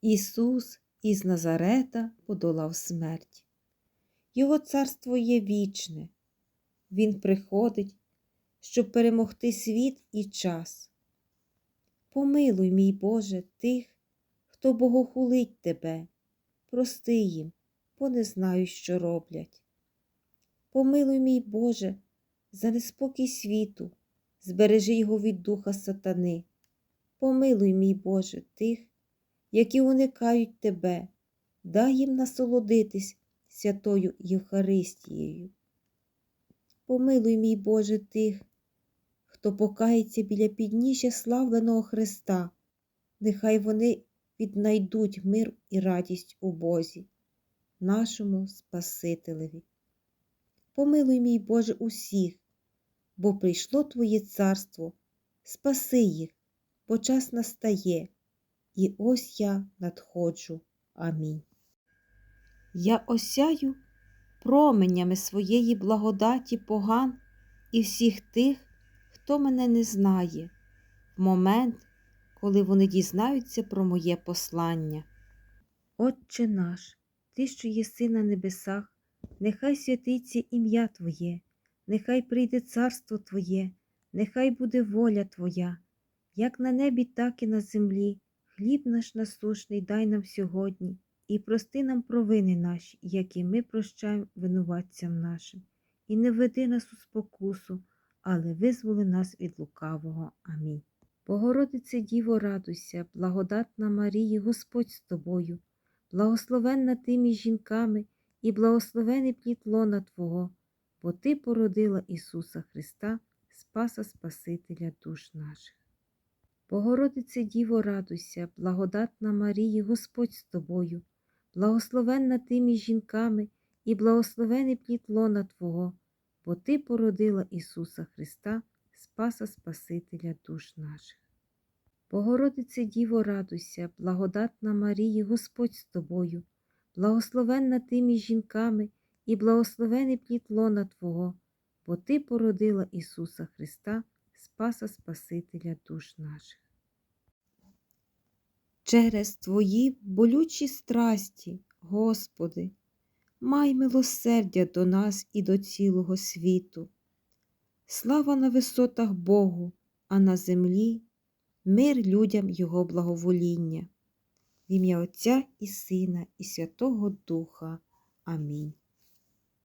Ісус із Назарета подолав смерть. Його царство є вічне. Він приходить, щоб перемогти світ і час. Помилуй, мій Боже, тих, хто богохулить Тебе, прости їм, бо не знаю, що роблять. Помилуй, мій Боже, за неспокій світу, збережи його від духа сатани. Помилуй, мій Боже, тих, які уникають Тебе, дай їм насолодитись святою Євхаристією. Помилуй, мій Боже, тих, хто покається біля підніжжя славленого Христа, нехай вони віднайдуть мир і радість у Бозі, нашому Спасителеві. Помилуй, мій Боже, усіх, бо прийшло Твоє царство, спаси їх, бо час настає, і ось я надходжу. Амінь. Я осяю променями своєї благодаті поган і всіх тих, хто мене не знає, в момент, коли вони дізнаються про моє послання. Отче наш, Ти, що єси на небесах, нехай святиться ім'я Твоє, нехай прийде царство Твоє, нехай буде воля Твоя, як на небі, так і на землі. Хліб наш насушний дай нам сьогодні, і прости нам провини наші, які ми прощаємо винуватцям нашим, і не веди нас у спокусу, але визволи нас від лукавого. Амінь. Богородице Діво, радуйся, благодатна Марії, Господь з тобою, благословенна ти між жінками і благословений плід лона Твого, бо Ти породила Ісуса Христа, Спаса Спасителя душ наших. Богородице Діво, радуйся, благодатна Марії, Господь з тобою, благословенна ти між жінками і благословений плід лона Твого, бо Ти породила Ісуса Христа, Спаса Спасителя душ наших. Богородице Діво, радуйся, благодатна Марії, Господь з тобою, благословенна ти між жінками і благословений плід лона Твого, бо Ти породила Ісуса Христа, Спаса Спасителя душ наших. Через Твої болючі страсті, Господи, май милосердя до нас і до цілого світу. Слава на висотах Богу, а на землі мир людям Його благовоління. В ім'я Отця і Сина, і Святого Духа. Амінь.